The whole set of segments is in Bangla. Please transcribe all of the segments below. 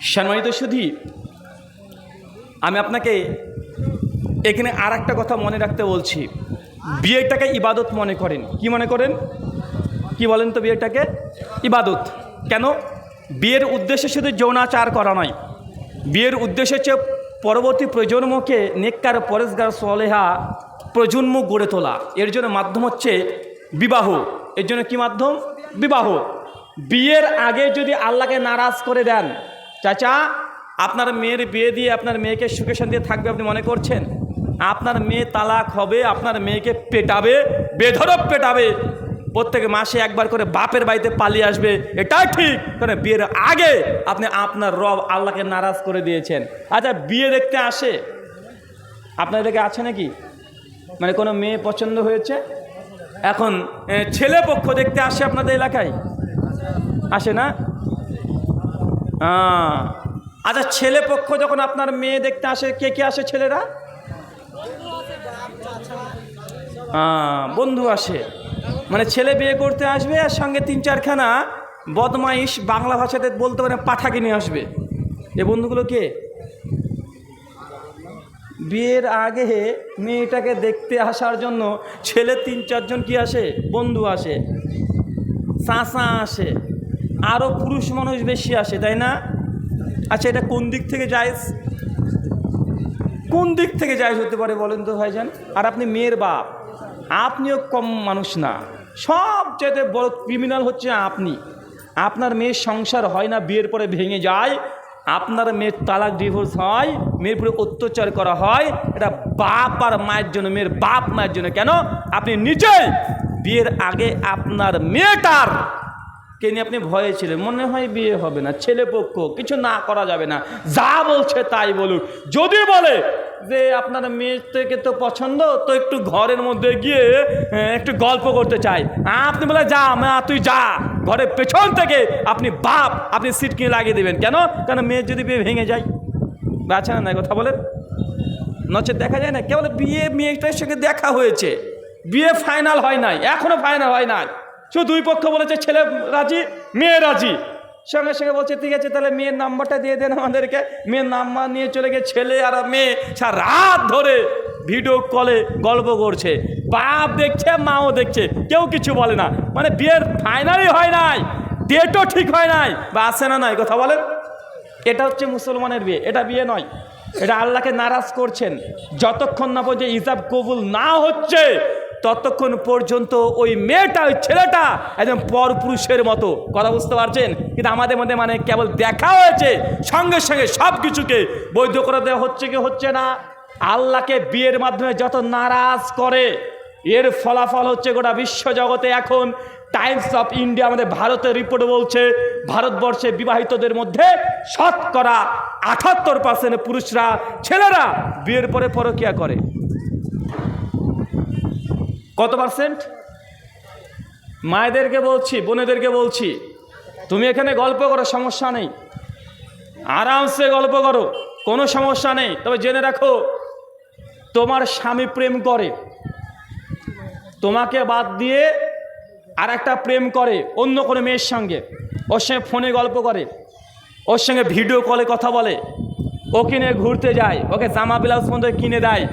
সম্মানিত সুধী, আমি আপনাকে এখানে আর একটা কথা মনে রাখতে বলছি। বিয়েটাকে ইবাদত মনে করেন। কি মনে করেন? কি বলেন তো বিয়েটাকে? ইবাদত। কেন? বিয়ের উদ্দেশ্য শুধু যৌনাচার করা নয়। বিয়ের উদ্দেশ্য হচ্ছে পরবর্তী প্রজন্মকে নেককার পরেশগার সলেহা প্রজন্ম গড়ে তোলা। এর জন্য মাধ্যম হচ্ছে বিবাহ। এর জন্য কি মাধ্যম? বিবাহ। বিয়ের আগে যদি আল্লাহকে নারাজ করে দেন চাচা, আপনার মেয়ের বিয়ে দিয়ে আপনার মেয়েকে সুখে শান্তিতে থাকবে আপনি মনে করছেন? আপনার মেয়ে তালাক হবে, আপনার মেয়েকে পেটাবে বেধরক পেটাবে। প্রত্যেক মাসে একবার করে বাপের বাড়িতে পালিয়ে আসবে, এটাই ঠিক। কারণ বিয়ের আগে আপনি আপনার রব আল্লাহকে নারাজ করে দিয়েছেন। আচ্ছা বিয়ে দেখতে আসে। আপনার এদিকে আছে নাকি? মানে কোনো মেয়ে পছন্দ হয়েছে? এখন ছেলে পক্ষ দেখতে আসে আপনাদের এলাকায়? আসে না? আচ্ছা ছেলে পক্ষ যখন আপনার মেয়ে দেখতে আসে, কে কে আসে ছেলেরা? বন্ধু আসে। মানে ছেলে বিয়ে করতে আসবে আর সঙ্গে তিন চারখানা বদমাইশ বাংলা ভাষাতে বলতে পারে পাঠাকে নিয়ে আসবে। এ বন্ধুগুলো কে? বিয়ের আগে মেয়েটাকে দেখতে আসার জন্য ছেলে তিন চারজন কি আসে? বন্ধু আসে। চাষা আসে। আরও পুরুষ মানুষ বেশি আসে, তাই না? আচ্ছা এটা কোন দিক থেকে যায় কোন দিক থেকে যায় হতে পারে বলেন তো ভাইজান? আর আপনি মেয়ের বাপ, আপনিও কম মানুষ না। সবচেয়ে বড় ক্রিমিনাল হচ্ছে আপনি। আপনার মেয়ের সংসার হয় না, বিয়ের পরে ভেঙে যায়, আপনার মেয়ের তালাক ডিভোর্স হয়, মেয়ের উপরে অত্যাচার করা হয়, এটা বাপ আর মায়ের জন্য, মেয়ের বাপ মায়ের জন্য। কেন? আপনি নিজেই বিয়ের আগে আপনার মেয়েটার কে নিয়ে আপনি ভয়ে ছিলেন? মনে হয় বিয়ে হবে না, ছেলে পক্ষ, কিছু না করা যাবে না। যা বলছে তাই বলুক। যদি বলে যে আপনার মেয়ে থেকে তো পছন্দ, তো একটু ঘরের মধ্যে গিয়ে একটু গল্প করতে চাই। আপনি বলে, যা, মা, তুই যা। ঘরের পেছন থেকে আপনি বাপ, আপনি সিট কিনে লাগিয়ে দেবেন। কেন? কেন মেয়ের যদি বিয়ে ভেঙে যায়? আছে না কথা বলেন নচে দেখা যায় না? কেবল বিয়ে মেয়েটার সঙ্গে দেখা হয়েছে। বিয়ে ফাইনাল হয় নাই, এখনও ফাইনাল হয় নাই। শুধু দুই পক্ষ বলেছে, ছেলে রাজি, মেয়ে রাজি? সঙ্গে সঙ্গে বলছে, ঠিক আছে, তাহলে মেয়ের নাম্বারটা দিয়ে দেন আমাদেরকে। মেয়ের নাম্বার নিয়ে চলে গিয়ে ছেলে আর মেয়ে সারা রাত ধরে ভিডিও কলে গল্প করছে। বাপ দেখছে, মাও দেখছে, কেউ কিছু বলে না। মানে বিয়ের ফাইনালই হয় নাই, ডেটও ঠিক হয় নাই, বা আসে না নাই, কথা বলেন? এটা হচ্ছে মুসলমানের বিয়ে, এটা বিয়ে নয়, এটা আল্লাহকে নারাজ করছেন। যতক্ষণ না পর্যন্ত ইজাব কবুল না হচ্ছে ততক্ষণ পর্যন্ত ওই মেয়েটা, ওই ছেলেটা একদম পরপুরুষের মতো। কথা বুঝতে পারছেন? কিন্তু আমাদের মধ্যে মানে কেবল দেখা হয়েছে, সঙ্গে সঙ্গে সব কিছুকে বৈধ করে দেওয়া হচ্ছে কি হচ্ছে না? আল্লাহকে বিয়ের মাধ্যমে যত নারাজ করে, এর ফলাফল হচ্ছে গোটা বিশ্ব জগতে এখন। টাইমস অফ ইন্ডিয়া, আমাদের ভারতের রিপোর্ট বলছে, ভারতবর্ষে বিবাহিতদের মধ্যে শতকরা আঠাত্তর পার্সেন্ট পুরুষরা ছেলেরা বিয়ের পরে পরকিয়া করে। কত পার্সেন্ট? মায়েদেরকে বলছি, বোনেদেরকে বলছি, তুমি এখানে গল্প করো, সমস্যা নেই। আরামসে গল্প করো, কোনো সমস্যা নেই। তবে জেনে রাখো, তোমার স্বামী প্রেম করে। তোমাকে বাদ দিয়ে আর একটা প্রেম করে, অন্য কোনো মেয়ের সঙ্গে। ওর সঙ্গে ফোনে গল্প করে, ওর সঙ্গে ভিডিও কলে কথা বলে। ও কিনে ঘুরতে যায়, ওকে জামা ব্লাউজ পর্যন্ত কিনে দেয়।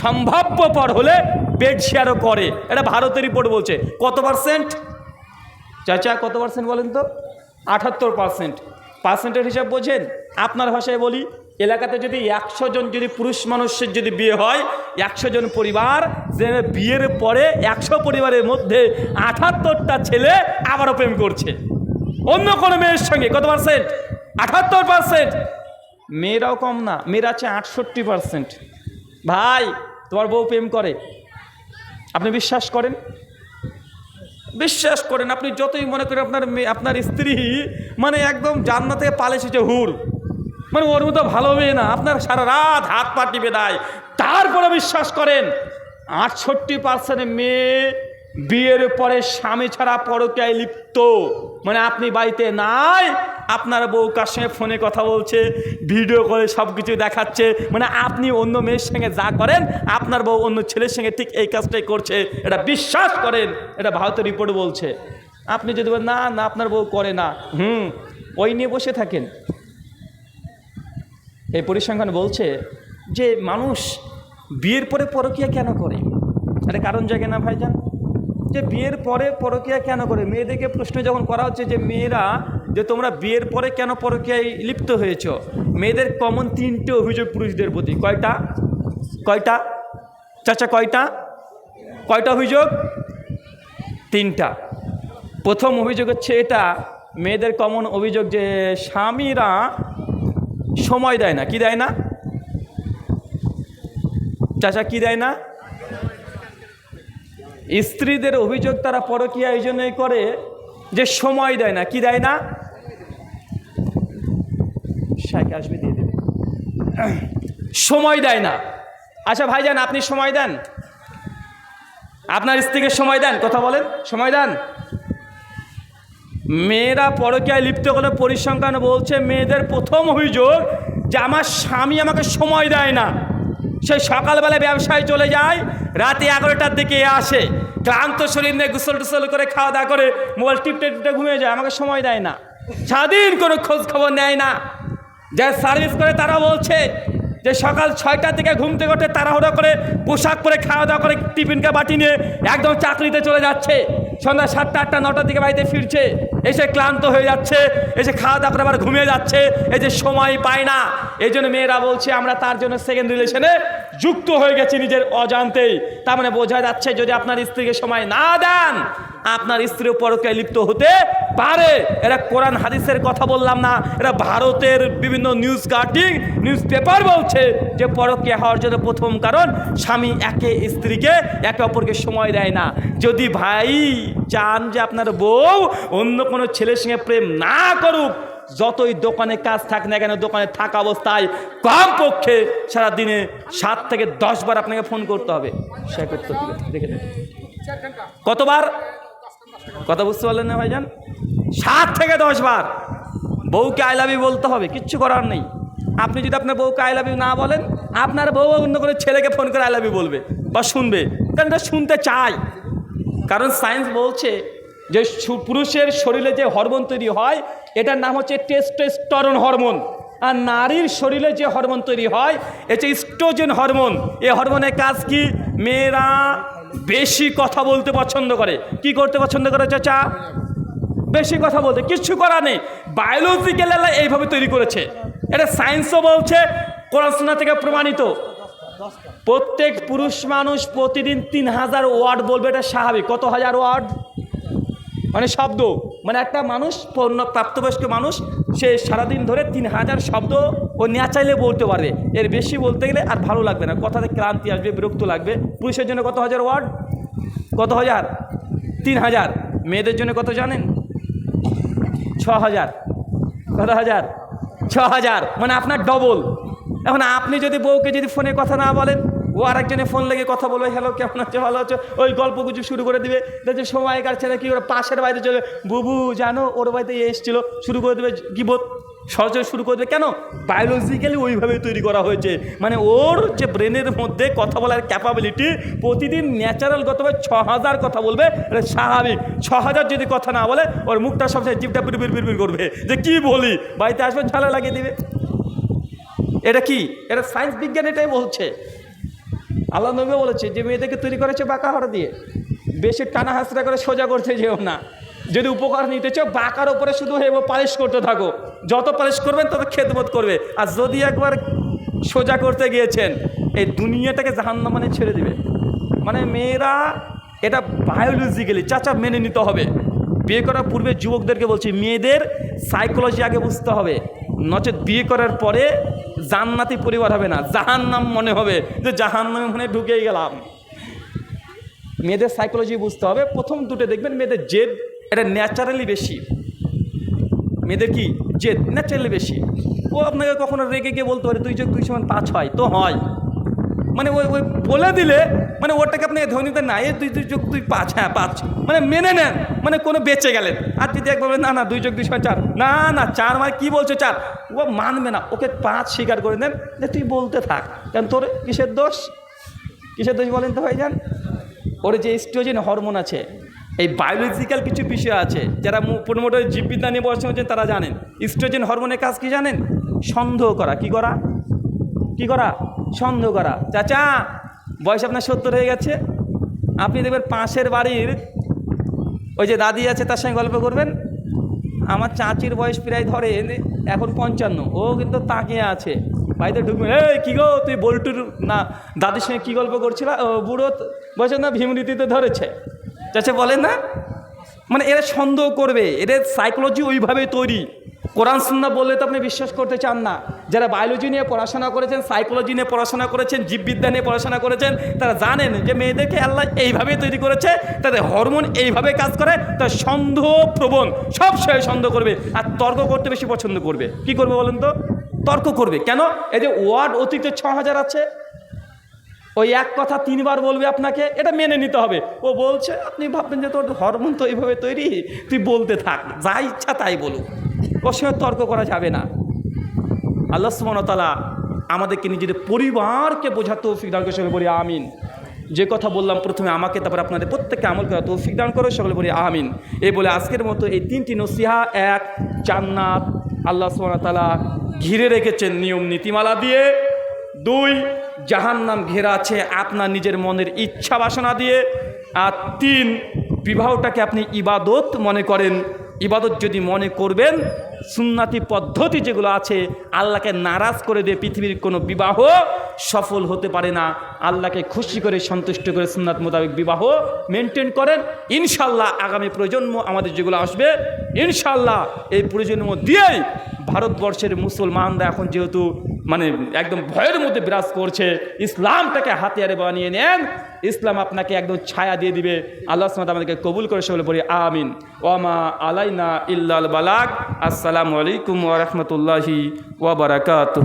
সম্ভাব্য পর হলে বেড শেয়ারও করে। এটা ভারতের রিপোর্ট বলছে। কত পার্সেন্ট চাচা, কত পার্সেন্ট বলেন তো? আটাত্তর পার্সেন্ট পার্সেন্টের হিসাব বোঝেন? আপনার ভাষায় বলি, এলাকাতে যদি একশো জন যদি পুরুষ মানুষের যদি বিয়ে হয়, একশো জন পরিবার, যে বিয়ের পরে একশো পরিবারের মধ্যে আটাত্তরটা ছেলে আবারও প্রেম করছে। অন্য কোনো মেয়ের সঙ্গে কত পার্সেন্ট আঠাত্তর পার্সেন্ট মেয়েরাও কম না, মেয়েরা আছে আটষট্টি পার্সেন্ট ভাই, তোমার বউ প্রেম করে। আপনি বিশ্বাস করেন? বিশ্বাস করেন, আপনি যতই মনে করেন আপনার মেয়ে, আপনার স্ত্রী মানে একদম জান্নাতে পালে সেছে হুর। মানে ওর মতো ভালো মেয়ে না, আপনার সারা রাত হাত পা টিপে দেয়। তারপরে বিশ্বাস করেন, আটষট্টি পার্সেন্ট মেয়ে বিয়ের পরে স্বামী ছাড়া পরকায় লিপ্ত। মানে আপনি বাড়িতে নাই, আপনার বউ কার সঙ্গে ফোনে কথা বলছে, ভিডিও করে সব কিছু দেখাচ্ছে মানে আপনি অন্য মেয়ের সঙ্গে যা করেন, আপনার বউ অন্য ছেলের সঙ্গে ঠিক এই কাজটাই করছে। এটা বিশ্বাস করেন, এটা ভারতের রিপোর্ট বলছে। আপনি যদি বলেন, না না, আপনার বউ করে না। হুম, ওই নিয়ে বসে থাকেন। এই পরিসংখ্যান বলছে যে মানুষ বিয়ের পরে পরকিয়া কেন করে? এটা কারণ জাগে না ভাইজান? যে বিয়ের পরে পরকিয়া কেন করে? মেয়েদেরকে প্রশ্ন যখন করা হচ্ছে যে, মেয়েরা, যে তোমরা বিয়ের পরে কেন পরকিয়ায় লিপ্ত হয়েছ? মেয়েদের কমন তিনটে অভিযোগ পুরুষদের প্রতি। কয়টা? কয়টা? চাচা, কয়টা? কয়টা অভিযোগ? তিনটা। প্রথম অভিযোগ হচ্ছে এটা, মেয়েদের কমন অভিযোগ যে, স্বামীরা সময় দেয় না। কি দেয় না? চাচা, কি দেয় না? স্ত্রীদের অভিযোগ তারা পরকীয়া এই জন্যই করে যে সময় দেয় না। কি দেয় না? সাইকে আসবে, দিয়ে দেবে। সময় দেয় না। আচ্ছা ভাইজান, আপনি সময় দেন? আপনার স্ত্রীকে সময় দেন, কথা বলেন। সময় দেন? মেয়েরা পরকীয়ায় লিপ্ত করে পরিসংখ্যান বলছে, মেয়েদের প্রথম অভিযোগ যে আমার স্বামী আমাকে সময় দেয় না। সে সকালবেলা ব্যবসায় চলে যায় রাতে এগারোটার দিকে আসে। ক্লান্ত শরীর নিয়ে গুসল টুসল করে খাওয়া দাওয়া করে মোবাইল টিপটে টিপটে ঘুমিয়ে যায়, আমাকে সময় দেয় না। সারাদিন কোনো খোঁজ খবর নেয় না। যারা সার্ভিস করে তারা বলছে যে সকাল ঘুম থেকে ওঠে তাড়াহুড়ো করে পোশাক পরে খাওয়া দাওয়া করে টিফিনকে বাটি নিয়ে একদম চাকরিতে চলে যাচ্ছে। সন্ধ্যা সাতটা আটটা নটার দিকে বাড়িতে ফিরছে। এসে ক্লান্ত হয়ে যাচ্ছে, এসে খাওয়া দাওয়া করে আবার ঘুমিয়ে যাচ্ছে। এই যে সময় পায় না, এই জন্য মেয়েরা বলছে আমরা তার জন্য সেকেন্ড রিলেশনে যুক্ত হয়ে গেছে নিজের অজান্তেই। তার মানে বোঝা যাচ্ছে যদি আপনার স্ত্রীকে সময় না দেন, আপনার স্ত্রী পরকায় লিপ্ত হতে পারে। এরা কোরআন, হাদিসের কথা বললাম না। এরা ভারতের বিভিন্ন নিউজ কাটিং নিউজ পেপার বলছে যে পরকীয়া হওয়ার জন্য প্রথম কারণ, স্বামী একে স্ত্রীকে একে অপরকে সময় দেয় না। যদি ভাই চান যে আপনার বউ অন্য কোনো ছেলের সঙ্গে প্রেম না করুক যতই দোকানে কাজ থাক না কেন, দোকানে থাকা অবস্থায় কম পক্ষে সারাদিনে সাত থেকে দশ বার আপনাকে ফোন করতে হবে। সে করতে হবে। দেখে কতবার? কথা বুঝতে পারলেন না ভাইজান? সাত থেকে দশ বার। বউকে আই লাভ বলতে হবে, কিচ্ছু করার নেই। আপনি যদি আপনার বউকে আই লাভ না বলেন, আপনার বউ অন্য কোনো ছেলেকে ফোন করে আই লাভ বলবে বা শুনবে। কারণ এটা শুনতে চায়। কারণ সায়েন্স বলছে যে পুরুষের শরীরে যে হরমোন তৈরি হয়, এটার নাম হচ্ছে টেস্টোস্টেরন হরমোন আর নারীর শরীরে যে হরমোন তৈরি হয় এটা স্ট্রোজেন হরমোন এই হরমোনের কাজ কি? মেয়েরা বেশি কথা বলতে পছন্দ করে। কি করতে পছন্দ করে চাচা? বেশি কথা বলতে। কিচ্ছু করা নেই। বায়োলজিক্যাল এইভাবে তৈরি করেছে। এটা সায়েন্সও বলছে, পড়াশোনা থেকে প্রমাণিত। প্রত্যেক পুরুষ মানুষ প্রতিদিন তিন হাজার ওয়ার্ড বলবে, এটা স্বাভাবিক। কত হাজার ওয়ার্ড মানে শব্দ। মানে একটা মানুষ প্রাপ্তবয়স্ক মানুষ, সে সারাদিন ধরে তিন হাজার শব্দ ও নেওয়া চাইলে বলতে পারবে এর বেশি বলতে গেলে আর ভালো লাগবে না। কথাতে ক্লান্তি আসবে, বিরক্ত লাগবে। পুরুষের জন্য কত হাজার ওয়ার্ড? কত হাজার? তিন হাজার। মেয়েদের জন্য কত জানেন? ছ হাজার। কত হাজার? ছ হাজার। মানে আপনার ডবল এখন আপনি যদি বউকে যদি ফোনে কথা না বলেন ও আরেকজনে ফোন লেগে কথা বলবে হ্যালো কেমন আছে? ভালো আছো? ওই গল্প গুজু শুরু করে দিবে। দেখছে সময় কাটছে না কি ওরা পাশের বাড়িতে চলে বুবু, জানো, ওর বাড়িতে এসেছিল। শুরু করে দেবে গিবত, সরাসরি শুরু করে দেবে। কেন? বায়োলজিক্যালি ওইভাবে তৈরি করা হয়েছে। মানে ওর যে ব্রেনের মধ্যে কথা বলার ক্যাপাবিলিটি প্রতিদিন ন্যাচারালগতভাবে ছ হাজার কথা বলবে। এটা স্বাভাবিক। ছ হাজার যদি কথা না বলে, ওর মুখটা সবসময় জিপটা বিড় বিড় বিড় করবে। যে কি বলি? বাড়িতে আসবে ঝালা লাগিয়ে দিবে। এটা কি? এটা সায়েন্স বিজ্ঞান এটাই বলছে। আল্লাহ নবী বলেছে, যে মেয়েদেরকে তৈরি করেছে বাঁকা হরা দিয়ে, বেশি টানা হাসরা করে সোজা করতে যেও না। যদি উপকার নিতে চাও, বাঁকার উপরে শুধু হেব, পালিশ করতে থাকো। যত পালিশ করবেন, তত খেদমত করবে। আর যদি একবার সোজা করতে গিয়েছেন, এই দুনিয়াটাকে জাহান্নামানে ছেড়ে দিবে। মানে মেয়েরা এটা বায়োলজিক্যালি চাচা মেনে নিতে হবে। বিয়ে করার পূর্বে যুবকদেরকে বলছি, মেয়েদের সাইকোলজি আগে বুঝতে হবে। নচেত বিয়ে করার পরে জান্নাতি পরিবার হবে না, জাহান্নাম মনে হবে যে জাহান্নামে মনে ঢুকেই গেলাম। মেয়েদের সাইকোলজি বুঝতে হবে, প্রথম দুটো দেখবেন মেয়েদের জেদ এটা ন্যাচারালি বেশি। মেয়েদের কি? জেদ ন্যাচারালি বেশি। ও আপনাকে কখনো রেগে গিয়ে বলতে পারে দুই যোগ দুই সময় পাঁচ হয়, তো হয়। মানে ওই ওই বলে দিলে মানে ওটাকে আপনি ধরে নিতে না এই দুই দুই যোগ দুই পাঁচ হ্যাঁ পাঁচ। মানে মেনে নেন মানে কোনো বেঁচে গেলেন। আর যদি একবার বলেন, না না দুই যোগ দুই সমান চার না না চার মানে কী বলছো চার? ও মানবে না ওকে পাঁচ স্বীকার করে দেন যে তুই বলতে থাক। কেন তোর কিসের দোষ? কিসের দোষ বলেন তো ভাই যান ওর যে স্ট্রোজেন হরমোন আছে এই বায়োলজিক্যাল কিছু বিষয় আছে যারা মোটামুটি জীববিদ্যা নিয়ে পড়াশোনা করছেন তারা জানেন। স্ট্রোজেন হরমোনের কাজ কি জানেন? সন্দেহ করা। কি করা? কি করা? সন্দেহ করা। চাচা, বয়স আপনার সত্তর হয়ে গেছে। আপনি দেখবেন পাশের বাড়ির ওই যে দাদি আছে, তার সঙ্গে গল্প করবেন। আমার চাচির বয়স প্রায় ধরেন এখন পঞ্চান্ন। ও কিন্তু তাকিয়ে আছে। বাড়িতে ঢুকবেন এই, কী গো, তুই বল্টুর না, দাদির সঙ্গে কী গল্প করছিল? বুড়ো বলছে না ভীমরীতিতে ধরেছে। চাচা, বলেন না। মানে এরা সন্দেহ করবে, এদের সাইকোলজি ওইভাবে তৈরি। কোরআন সুন্না বললে তো আপনি বিশ্বাস করতে চান না। যারা বায়োলজি নিয়ে পড়াশোনা করেছেন সাইকোলজি নিয়ে পড়াশোনা করেছেন, জীববিদ্যা নিয়ে পড়াশোনা করেছেন, তারা জানেন যে মেয়েদেরকে আল্লাহ এইভাবেই তৈরি করেছে, তাদের হরমোন এইভাবে কাজ করে, তার সন্দেহ প্রবণ, সব সময় সন্দেহ করবে আর তর্ক করতে বেশি পছন্দ করবে। কি করবে বলেন তো? তর্ক করবে। কেন? এই যে ওয়ার্ড অতীতে ছ হাজার আছে, ওই এক কথা তিনবার বলবে আপনাকে, এটা মেনে নিতে হবে। ও বলছে, আপনি ভাববেন যে তোর হরমোন তো এইভাবে তৈরি? তুই বলতে থাক, যা ইচ্ছা তাই বলুক। ওর সঙ্গে তর্ক করা যাবে না। আল্লাহ সুমনতালা আমাদেরকে নিজের পরিবারকে বোঝাতে তৌফিক দান করে সকলে বলি আমিন। যে কথা বললাম প্রথমে আমাকে, তারপর আপনাদের প্রত্যেককে আমল করা তৌফিক দান করো, সকলে বলি আমিন। এই বলে আজকের মতো এই তিনটি নসিহা, এক, জান্নাত, আল্লাহ সুমনতালা ঘিরে রেখেছেন নিয়ম নীতিমালা দিয়ে। দুই জাহান নাম ঘেরা আছে আপনার নিজের মনের ইচ্ছা বাসনা দিয়ে। আর তিন, বিবাহটাকে আপনি ইবাদত মনে করেন। ইবাদত যদি মনে করবেন, সুন্নাতি পদ্ধতি যেগুলো আছে, আল্লাহকে নারাজ করে দিয়ে পৃথিবীর কোনো বিবাহ সফল হতে পারে না। আল্লাহকে খুশি করে, সন্তুষ্ট করে সুন্নাত মোতাবেক বিবাহ মেনটেন করেন। ইনশাল্লাহ আগামী প্রজন্ম আমাদের যেগুলো আসবে, ইনশাল্লাহ এই প্রজন্ম দিয়েই ভারতবর্ষের মুসলমানরা এখন যেহেতু মানে একদম ভয়ের মধ্যে বিরাজ করছে, ইসলামটাকে হাতিয়ারে বানিয়ে নেন, ইসলাম আপনাকে একদম ছায়া দিয়ে দিবে। আল্লাহ সামাদ আমাদেরকে কবুল করে সকলে বলি, আমিন। ওমা আলাইনা ইল্লাল বালাক আসসালামু আলাইকুম ওরহমতুল্লাহি ওবরাকাত